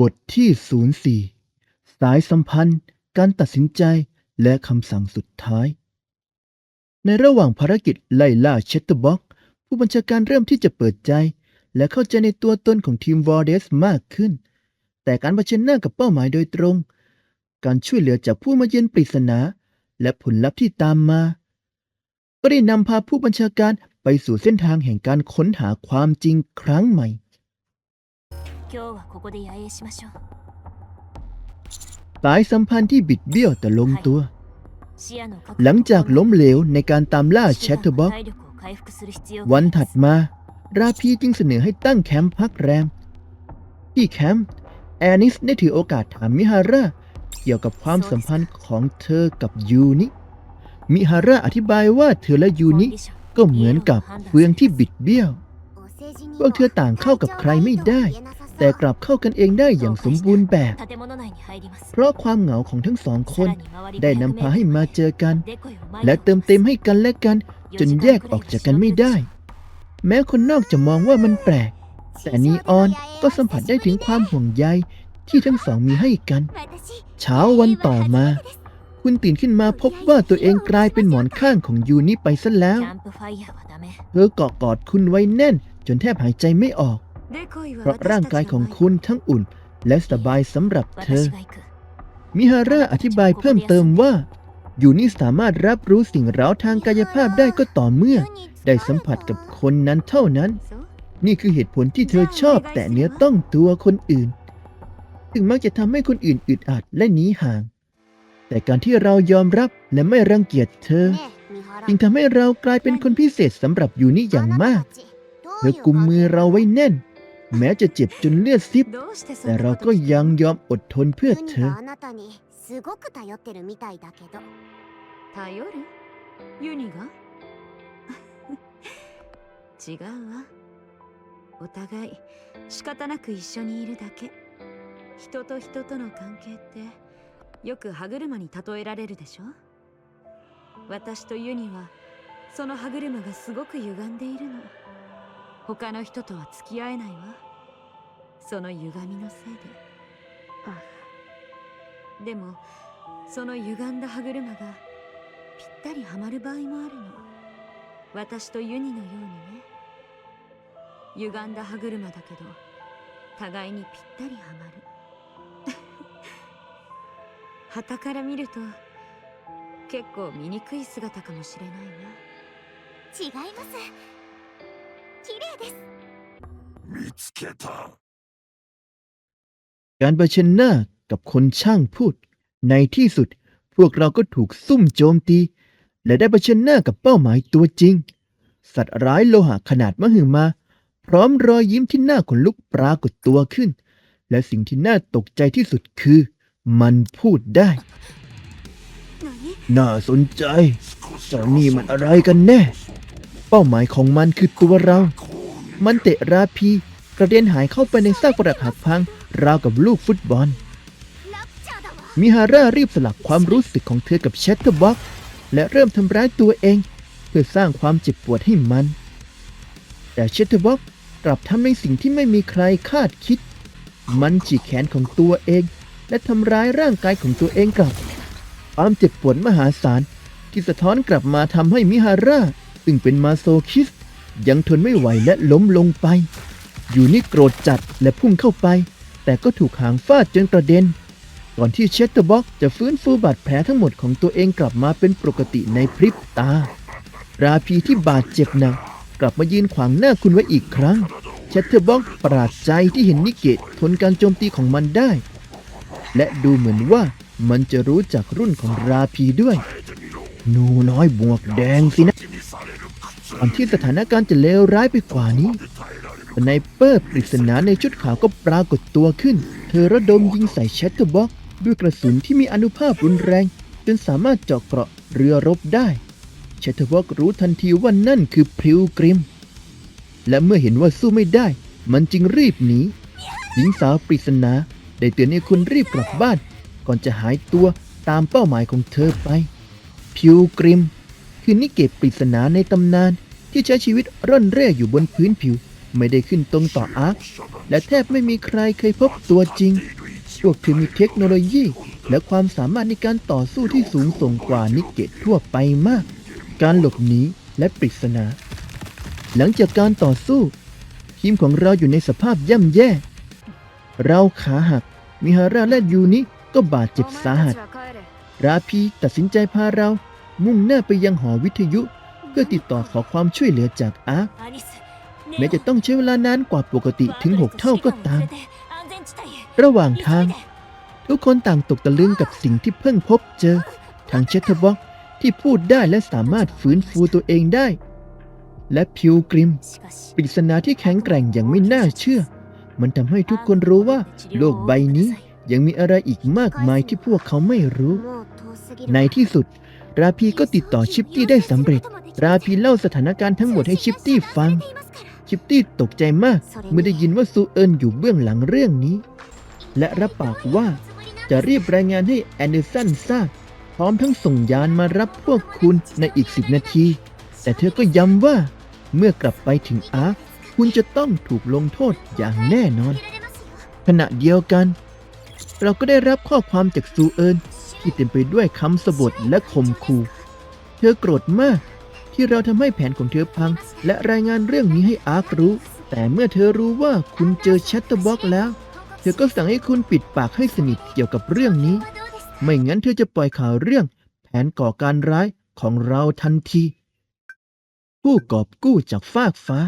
บทที่ 04 สายสัมพันธ์ การตัดสินใจ และคำสั่งสุดท้าย ในระหว่างภารกิจไล่ล่าเชตเตอร์บ็อกผู้บัญชาการเริ่มที่จะเปิดใจ และเข้าใจในตัวตนของทีมวอร์เดสมากขึ้น แต่การเผชิญหน้ากับเป้าหมายโดยตรง การช่วยเหลือจากผู้มาเยือนปริศนา และผลลัพธ์ที่ตามมา ก็ได้นำพาผู้บัญชาการไปสู่เส้นทางแห่งการค้นหาความจริงครั้งใหม่ 今日はここで野営しましょう สายสัมพันธ์ที่บิดเบี้ยวแต่ลงตัว 視野の確保 หลังจากล้มเหลวในการตามล่าแชทเตอร์บ็อก 体力を回復する必要が วัน あります ถัดมา ราพีจึงเสนอให้ตั้งแคมป์พักแรม ที่แคมป์แอนิสได้ถือโอกาสถามมิฮาร่าเกี่ยวกับความสัมพันธ์ของเธอกับยูนิ มิฮาร่าอธิบายว่าเธอและยูนิ ก็เหมือนกับเฟืองที่บิดเบี้ยว พวกเธอต่างเข้ากับใครไม่ได้ แต่กลับเข้ากันเองได้อย่างสมบูรณ์แบบ เพราะความเหงาของทั้งสองคน ได้นำพาให้มาเจอกัน และเติมเต็มให้กันและกัน จนแยกออกจากกันไม่ได้ แม้คนนอกจะมองว่ามันแปลก แต่นีออนก็สัมผัสได้ถึงความห่วงใยที่ทั้งสองมีให้กัน เช้าวันต่อมา คุณตื่นขึ้นมาพบว่าตัวเองกลายเป็นหมอนข้างของยูนี่ไปซะแล้ว เธอกอดกอดคุณไว้แน่น จนแทบหายใจไม่ออก เพราะร่างกายของคุณทั้งอุ่น และสบายสำหรับเธอ มิฮาร่าอธิบายเพิ่มเติมว่า ยูนี่สามารถรับรู้สิ่งเร้าทางกายภาพได้ก็ต่อเมื่อ ได้สัมผัสกับคนนั้นเท่านั้น นี่คือเหตุผลที่เธอชอบแต่เนื้อต้องตัวคนอื่น ถึงมักจะทำให้คนอื่นอึดอัดและหนีห่าง แต่การที่เรายอมรับและไม่รังเกียจเธอจึงทำให้เรากลายเป็นคนพิเศษสำหรับยูนี่อย่างมาก เธอกุมมือเราไว้แน่น แม้จะเจ็บจนเลือดซิบ แต่เราก็ยังยอมอดทนเพื่อเธอ すごく頼ってるみたいだけど頼るユニが違うわお互い仕方なく一緒にいるだけ人と人との関係ってよく歯車に例えられるでしょ私とユニはその歯車がすごく歪んでいるの 他の人とは付き合えないわ。その歪みのせいで。あでもその歪んだ歯車がぴったりはまる場合もあるの。私とユニのようにね。歪んだ歯車だけど互いにぴったりはまる。旗から見ると結構醜い姿かもしれないな違います。 見つけた การเผชิญหน้ากับคนช่างพูด ในที่สุด พวกเราก็ถูกซุ่มโจมตี และได้เผชิญหน้ากับเป้าหมายตัวจริง สัตว์ร้ายโลหะขนาดมหึมา พร้อมรอยยิ้มที่น่าขนลุกปรากฏตัวขึ้น และสิ่งที่น่าตกใจที่สุดคือ มันพูดได้ น่าสนใจเจ้านี่มันอะไรกันแน่ เป้าหมายของมันคือตัวเรา มันเตะราพีกระเด็นหายเข้าไปในซากปรักหักพัง ราวกับลูกฟุตบอล มิฮาร่ารีบสลักความรู้สึกของเธอกับเชตเตอร์บ็อกและเริ่มทำร้ายตัวเอง เพื่อสร้างความเจ็บปวดให้มัน แต่เชตเตอร์บ็อกกลับทำในสิ่งที่ไม่มีใครคาดคิด มันฉีกแขนของตัวเอง และทำร้ายร่างกายของตัวเองกลับ ความเจ็บปวดมหาศาลที่สะท้อนกลับมาทำให้มิฮาร่าซึ่งเป็นมาโซคิส ยังทนไม่ไหวและล้มลงไป อยู่นี่โกรธจัดและพุ่งเข้าไป แต่ก็ถูกหางฟาดจนกระเด็น ก่อนที่เชตเตอร์บ็อกจะฟื้นฟูบาดแผลทั้งหมดของตัวเองกลับมาเป็นปกติในพริบตา ราพีที่บาดเจ็บหนักกลับมายืนขวางหน้าคุณไว้อีกครั้งเชตเตอร์บ็อกประหลาดใจที่เห็นนิเกตทนการโจมตีของมันได้ และดูเหมือนว่ามันจะรู้จักรุ่นของราพีด้วย หนูน้อยบวกแดงสินะ ก่อนที่สถานการณ์จะเลวร้ายไปกว่านี้สไนเปอร์ปริศนาในชุดขาวก็ปรากฏตัวขึ้น เธอระดมยิงใส่แชตเตอร์บ็อกด้วยกระสุนที่มีอนุภาพรุนแรง จนสามารถเจาะเกราะเรือรบได้แชตเตอร์บ็อกรู้ทันทีว่านั่นคือพริวกริม และเมื่อเห็นว่าสู้ไม่ได้ มันจึงรีบหนีหญิงสาวปริศนาได้เตือนให้คุณรีบกลับบ้าน ก่อนจะหายตัวตามเป้าหมายของเธอไป พิวกริม คือนิเกตปริศนาในตำนาน ที่ใช้ชีวิตร่อนเร่อยู่บนพื้นผิว ไม่ได้ขึ้นตรงต่ออาร์คและแทบไม่มีใครเคยพบตัวจริง พวกเธอมีเทคโนโลยี และความสามารถในการต่อสู้ที่สูงส่งกว่านิกเกตทั่วไปมาก การหลบหนีและปริศนา หลังจากการต่อสู้ ทีมของเราอยู่ในสภาพย่ำแย่ เราขาหัก มิฮาร่าและยูนิก็บาดเจ็บสาหัส ราพีตัดสินใจพาเรา มุ่งหน้าไปยังหอวิทยุ พื่อติดต่อขอความช่วยเหลือจากอาร์คแม้จะต้องใช้เวลานานกว่าปกติถึง 6 เท่าก็ตาม ระหว่างทาง ทุกคนต่างตกตะลึงกับสิ่งที่เพิ่งพบเจอ ทางเชตเทอบ็อกที่พูดได้และสามารถฟื้นฟูตัวเองได้ และพิวกริมปริศนาที่แข็งแกร่งอย่างไม่น่าเชื่อ มันทำให้ทุกคนรู้ว่า โลกใบนี้ยังมีอะไรอีกมากมายที่พวกเขาไม่รู้ ในที่สุด ราพีก็ติดต่อชิปตี้ได้สำเร็จ ราพีเล่าสถานการณ์ทั้งหมดให้ชิปตี้ฟัง ชิปตี้ตกใจมากเมื่อได้ยินว่าซูเอินอยู่เบื้องหลังเรื่องนี้ และรับปากว่าจะรีบรายงานให้แอนเดอร์สันทราบพร้อมทั้งส่งยานมารับพวกคุณในอีกสิบนาที แต่เธอก็ย้ำว่าเมื่อกลับไปถึงอาร์คคุณจะต้องถูกลงโทษอย่างแน่นอน ขณะเดียวกัน เราก็ได้รับข้อความจากซูเอิน ที่เต็มไปด้วยคำสบถและข่มขู่ เธอโกรธมาก ที่เราทำให้แผนของเธอพัง และรายงานเรื่องนี้ให้อาร์ครู้ แต่เมื่อเธอรู้ว่าคุณเจอแชตเตอร์บ็อกแล้ว เธอก็สั่งให้คุณปิดปากให้สนิทเกี่ยวกับเรื่องนี้ ไม่งั้นเธอจะปล่อยข่าวเรื่อง แผนก่อการร้ายของเราทันที ผู้กอบกู้จากฟากฟ้า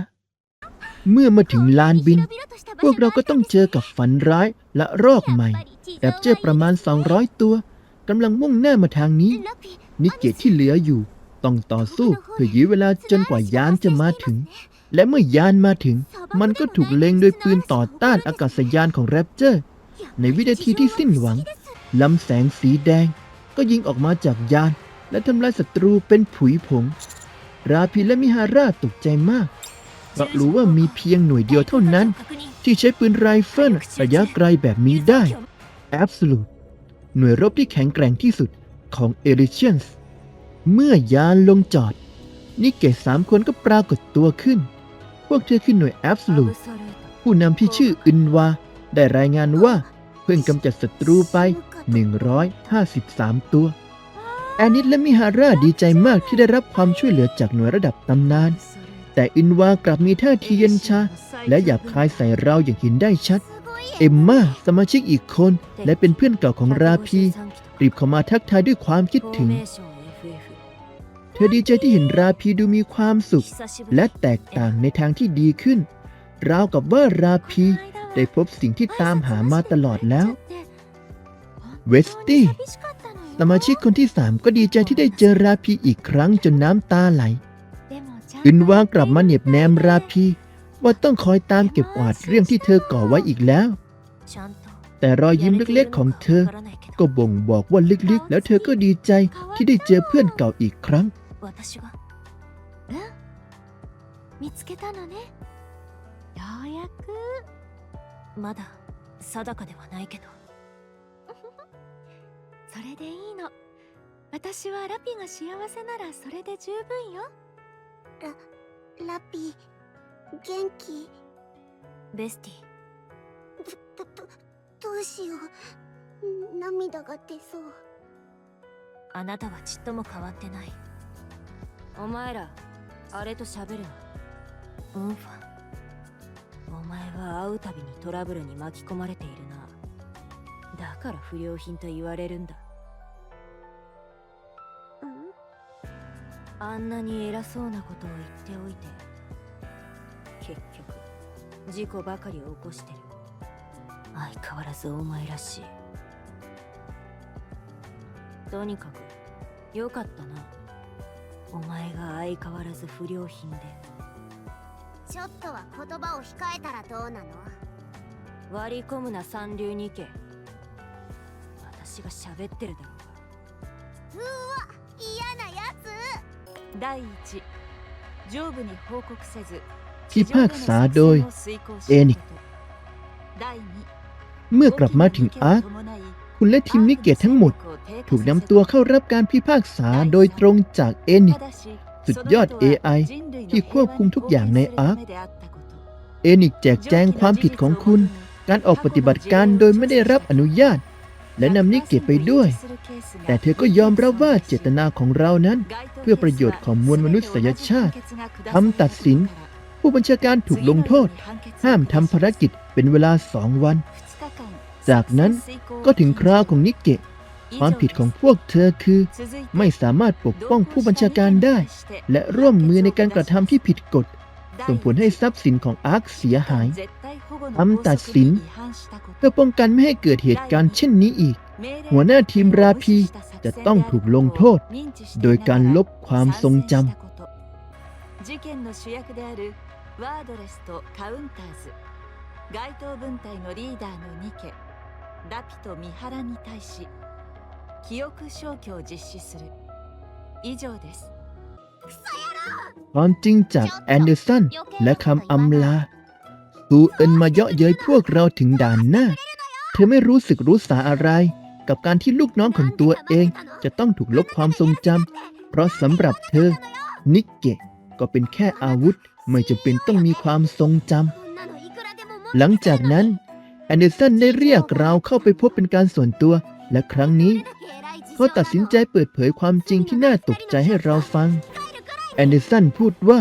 เมื่อมาถึงลานบิน พวกเราก็ต้องเจอกับฝันร้ายและรอกใหม่แรปเจอประมาณ 200 ตัว กำลังมุ่งหน้ามาทางนี้ นิกเกตที่เหลืออยู่ต้องต่อสู้เพื่อยื้อเวลาจนกว่ายานจะมาถึง และเมื่อยานมาถึง มันก็ถูกเล็งโดยปืนต่อต้านอากาศยานของแรปเจอร์ ในวินาทีที่สิ้นหวังลำแสงสีแดง ก็ยิงออกมาจากยาน และทำลายศัตรูเป็นผุยผง ราพีและมิฮาร่าตกใจมากเพราะรู้ว่ามีเพียงหน่วยเดียวเท่านั้น ที่ใช้ปืนไรเฟิลระยะไกลแบบนี้ได้ Absolute หน่วยรบที่แข็งแกร่งที่สุดของเอริเชียนส์เมื่อยานลงจอด นิกเกตสามคนก็ปรากฏตัวขึ้น พวกเธอคือหน่วย Absolute ผู้นำที่ชื่ออึนวา ได้รายงานว่าเพิ่งกำจัดศัตรูไป 153 ตัว แอนิสและมิฮาร่าดีใจมากที่ได้รับความช่วยเหลือจากหน่วยระดับตำนาน แต่อินวากลับมีท่าทีเย็นชา และหยาบคายใส่เราอย่างเห็นได้ชัด เอมมาสมาชิกอีกคน และเป็นเพื่อนเก่าของราพีรีบเข้ามาทักทายด้วยความคิดถึง เธอดีใจที่เห็นราพีดูมีความสุข และแตกต่างในทางที่ดีขึ้น ราวกับว่าราพีได้พบสิ่งที่ตามหามาตลอดแล้ว เวสตี้สมาชิกคนที่สามก็ดีใจที่ได้เจอราพีอีกครั้งจนน้ำตาไหลอึนวางกลับมาเหน็บแนมราพี ว่าต้องคอยตามเก็บกวาดเรื่องที่เธอก่อไว้อีกแล้ว แต่รอยยิ้มเล็กๆของเธอ ก็บ่งบอกว่าลึกๆ แล้วเธอก็ดีใจที่ได้เจอเพื่อนเก่าอีกครั้ง 私が見つけたのねようやくまだ定かではないけどそれでいいの私はラピが幸せならそれで十分よララピ 元気？ベスティ。どどどうしよう。涙が出そう。あなたはちっとも変わってない。お前らあれと喋るのウンファお前は会うたびにトラブルに巻き込まれているな。だから不良品と言われるんだ。うん？あんなに偉そうなことを言っておいて事故ばかりを起こしてる。相変わらずお前らしい。とにかくよかったな。お前が相変わらず不良品で。ちょっとは言葉を控えたらどうなの？割り込むな三流に行け。私が喋ってるだろうが。嫌なや第一上部に報告せず พิพากษาโดยเอนิก เมื่อกลับมาถึงอาร์ค คุณและทีมนิกเกตทั้งหมด ถูกนำตัวเข้ารับการพิพากษาโดยตรงจากเอนิก สุดยอด AI ที่ควบคุมทุกอย่างใน ARK เอนิกแจกแจงความผิดของคุณ การออกปฏิบัติการโดยไม่ได้รับอนุญาต และนำนิเกะไปด้วย แต่เธอก็ยอมรับว่าเจตนาของเรานั้น เพื่อประโยชน์ของมวลมนุษยชาติคำตัดสิน ผู้บัญชาการถูกลงโทษ ห้ามทำภารกิจเป็นเวลาสองวัน จากนั้นก็ถึงคราวของนิเกะ ความผิดของพวกเธอคือ ไม่สามารถปกป้องผู้บัญชาการได้ และร่วมมือในการกระทำที่ผิดกฎ ส่งผลให้ทรัพย์สินของอาร์คเสียหายคำตัดสินเพื่อป้องกันไม่ให้เกิดเหตุการณ์เช่นนี้อีก หัวหน้าทีมราพีจะต้องถูกลงโทษ โดยการลบความทรงจำ ワードレスとカウンターズ該当分隊のリーダーのニケラピとミハラに対し記憶消去を実施する以上です ำความจริงจากแอนเดอร์สันและคำอำลาซูเอินมาเยาะเย้ยพวกเราถึงด่านหน้า เธอไม่รู้สึกรู้สาอะไร กับการที่ลูกน้องของตัวเอง จะต้องถูกลบความทรงจำเพราะสำหรับเธอ นิกเกะก็เป็นแค่อาวุธ ไม่จำเป็นต้องมีความทรงจำหลังจากนั้นแอนเดอร์สันได้เรียกเราเข้าไปพบเป็นการส่วนตัว และครั้งนี้เขาตัดสินใจเปิดเผยความจริงที่น่าตกใจให้เราฟัง แอนเดอร์สันพูดว่า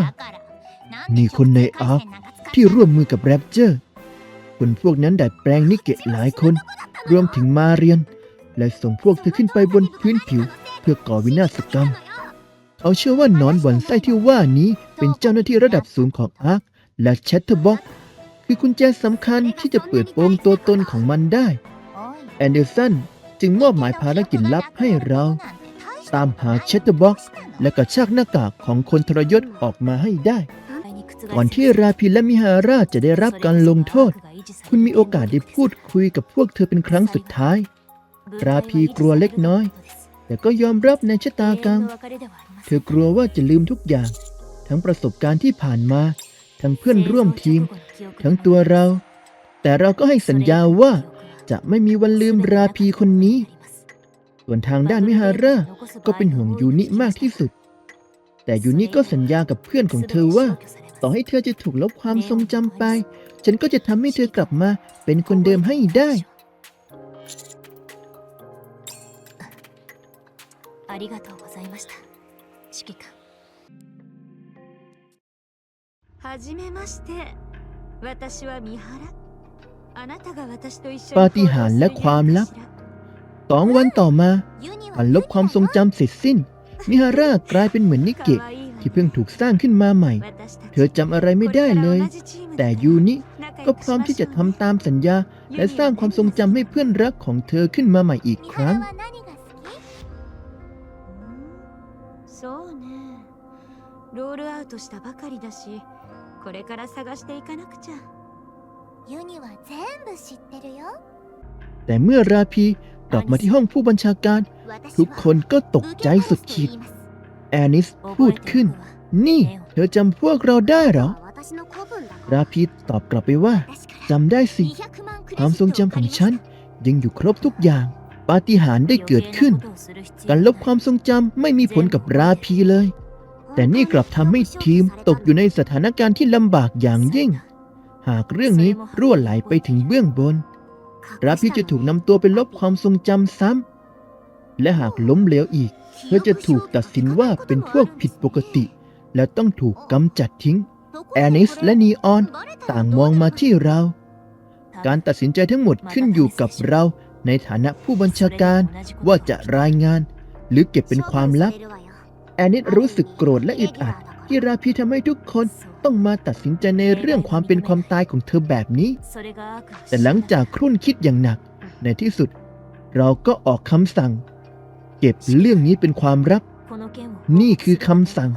นี่คนในอาร์คที่ร่วมมือกับแรปเจอร์ คนพวกนั้นดัดแปลงนิเกะหลายคน รวมถึงมาเรียน และส่งพวกเธอขึ้นไปบนพื้นผิว เพื่อก่อวินาศกรรม เขาเชื่อว่านอนบ่อนไส้ที่ว่านี้เป็นเจ้าหน้าที่ระดับสูงของอาร์คและแชทเตอร์บ็อกคือกุญแจสำคัญที่จะเปิดโปงตัวตนของมันได้ แอนเดอร์สันจึงมอบหมายภารกิจลับให้เรา ตามหาเชตเตอร์บ็อกและกระชากหน้ากากของคนทรยศออกมาให้ได้ ก่อนที่ราพินและมิฮาราจะได้รับการลงโทษ คุณมีโอกาสได้พูดคุยกับพวกเธอเป็นครั้งสุดท้าย ราพีกลัวเล็กน้อย แต่ก็ยอมรับในชะตากรรม เธอกลัวว่าจะลืมทุกอย่าง ทั้งประสบการณ์ที่ผ่านมา ทั้งเพื่อนร่วมทีม ทั้งตัวเรา แต่เราก็ให้สัญญาว่า จะไม่มีวันลืมราพีคนนี้ ส่วนทางด้านมิฮาร่าก็เป็นห่วงยูนิมากที่สุด แต่ยูนิก็สัญญากับเพื่อนของเธอว่า ต่อให้เธอจะถูกลบความทรงจำไป ฉันก็จะทำให้เธอกลับมาเป็นคนเดิมให้ได้ ありがとうございました 指揮官はじめまして私は三原あなたが私と一緒に ปาฏิหาริย์และความลับ สองวันต่อมาวันลบความทรงจำเสร็จสิ้น มิฮาร่ากลายเป็นเหมือนนิเกะ ที่เพิ่งถูกสร้างขึ้นมาใหม่ เธอจำอะไรไม่ได้เลย แต่ยูนิก็พร้อมที่จะทำตามสัญญา และสร้างความทรงจำให้เพื่อนรักของเธอขึ้นมาใหม่อีกครั้ง ロールアウトしたばかりだしこれから探していかなくちゃユニは全部知ってるよ แต่เมื่อราพีกลับมาที่ห้องผู้บัญชาการ ทุกคนก็ตกใจสุดขีด แอนิสพูดขึ้น นี่ เธอจำพวกเราได้เหรอ ราพีตอบกลับไปว่าจำได้สิ ความทรงจำของฉัน ยังอยู่ครบทุกอย่าง ปาฏิหาริย์ได้เกิดขึ้น การลบความทรงจำไม่มีผลกับราพีเลย แต่นี่กลับทำให้ทีมตกอยู่ในสถานการณ์ที่ลำบากอย่างยิ่ง หากเรื่องนี้รั่วไหลไปถึงเบื้องบนราพีจะถูกนำตัวไปลบความทรงจำซ้ำ และหากล้มเหลวอีก เธอจะถูกตัดสินว่าเป็นพวกผิดปกติ และต้องถูกกำจัดทิ้ง แอนิสและนีออน ต่างมองมาที่เรา การตัดสินใจทั้งหมดขึ้นอยู่กับเราในฐานะผู้บัญชาการว่าจะรายงาน หรือเก็บเป็นความลับ แอนิสรู้สึกโกรธและอึดอัด ที่ราพีทำให้ทุกคนต้องมาตัดสินใจในเรื่องความเป็นความตายของเธอแบบนี้ แต่หลังจากครุ่นคิดอย่างหนัก ในที่สุด เราก็ออกคำสั่ง เก็บเรื่องนี้เป็นความลับ นี่คือคำสั่ง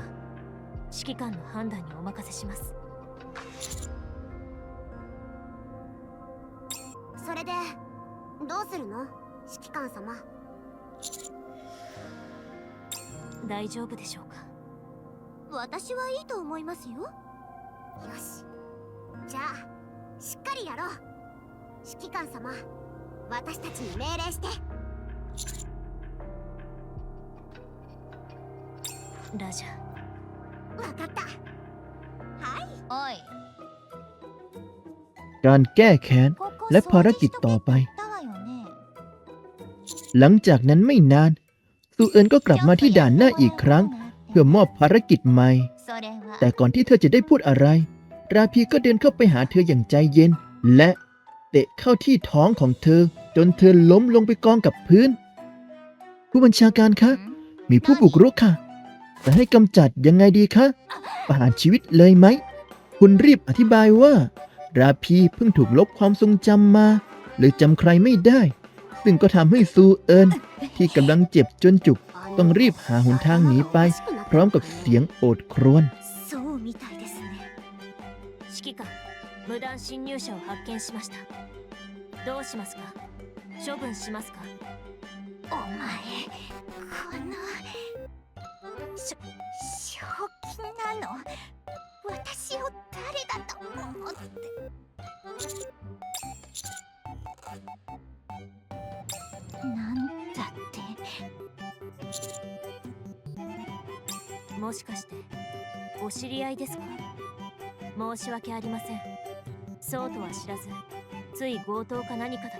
指揮官の判断にお任せしますそれでどうするの指揮官様 大丈夫でしょうか私はいいと思いますよよしじゃあしっかりやろう指揮官様私たちに命令してラジャーわかったはいおい การแก้แค้น และภารกิจต่อไป หลังจากนั้นไม่นาน ซูเอินก็กลับมาที่ด่านหน้าอีกครั้ง เพื่อมอบภารกิจใหม่ แต่ก่อนที่เธอจะได้พูดอะไร ราพีก็เดินเข้าไปหาเธออย่างใจเย็น และเตะเข้าที่ท้องของเธอ จนเธอล้มลงไปกองกับพื้น ผู้บัญชาการคะ มีผู้บุกรุกค่ะ จะให้กำจัดยังไงดีคะประหารชีวิตเลยไหม คุณรีบอธิบายว่า ราพีเพิ่งถูกลบความทรงจำมาเลยจำใครไม่ได้ ซึ่งก็ทำให้ซูเอินที่กำลังเจ็บจนจุก ต้องรีบหาหนทางหนีไป พร้อมกับเสียงโอดครวญ そうみたいですね指揮官無断侵入者を発見しましたどうしますか処分しますかお前このし正気なの もしかしてお知り合いですか？申し訳ありません。そうとは知らずつい強盗か何かだと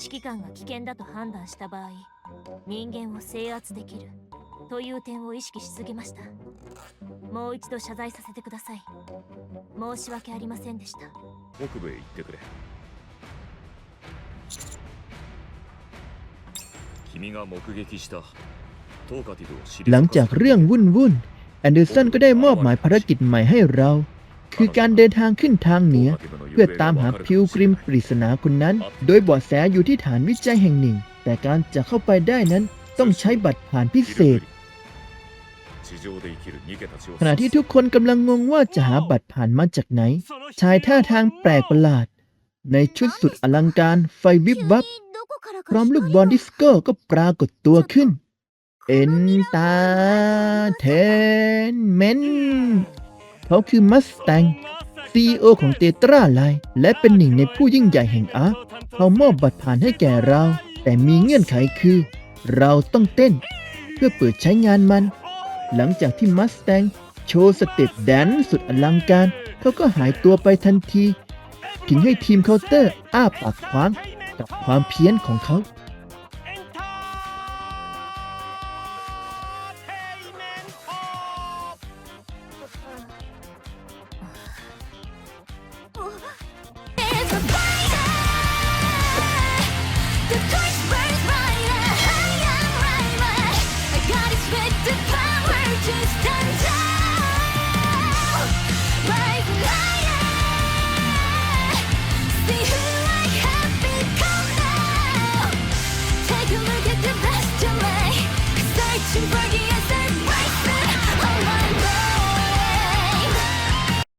指揮官が危険だと判断した場合人間を制圧できるという点を意識しすぎました。もう一度謝罪させてください。申し訳ありませんでした。北部へ行ってくれ。君が目撃した หลังจากเรื่องวุ่นวุ่นแอนเดอร์สันก็ได้มอบหมายภารกิจใหม่ให้เรา คือการเดินทางขึ้นทางเหนือ เพื่อตามหาพิวกริมปริศนาคนนั้น โดยบอดแสอยู่ที่ฐานวิจัยแห่งหนึ่ง แต่การจะเข้าไปได้นั้นต้องใช้บัตรผ่านพิเศษ ขณะที่ทุกคนกำลังงงว่าจะหาบัตรผ่านมาจากไหน ชายท่าทางแปลกประหลาด ในชุดสุดอลังการไฟวิบวับพร้อมลูกบอลดิสโก้ก็ปรากฏตัวขึ้น เอ็นตาเทนเมนเขาคือมัสแตงซีอของเตตราไลน์และเป็นหนึ่งในผู้ยิ่งใหญ่แห่งอาร์คเขามอบบัตรผ่านให้แก่เรา แต่มีเงื่อนไขคือ เราต้องเต้น เพื่อเปิดใช้งานมัน หลังจากที่มัสแตงโชว์สเต็ปแดนซ์สุดอลังการ เขาก็หายตัวไปทันทีทิ้งให้ทีมเคาน์เตอร์อ้าปากขวางกับความเพี้ยนของเขา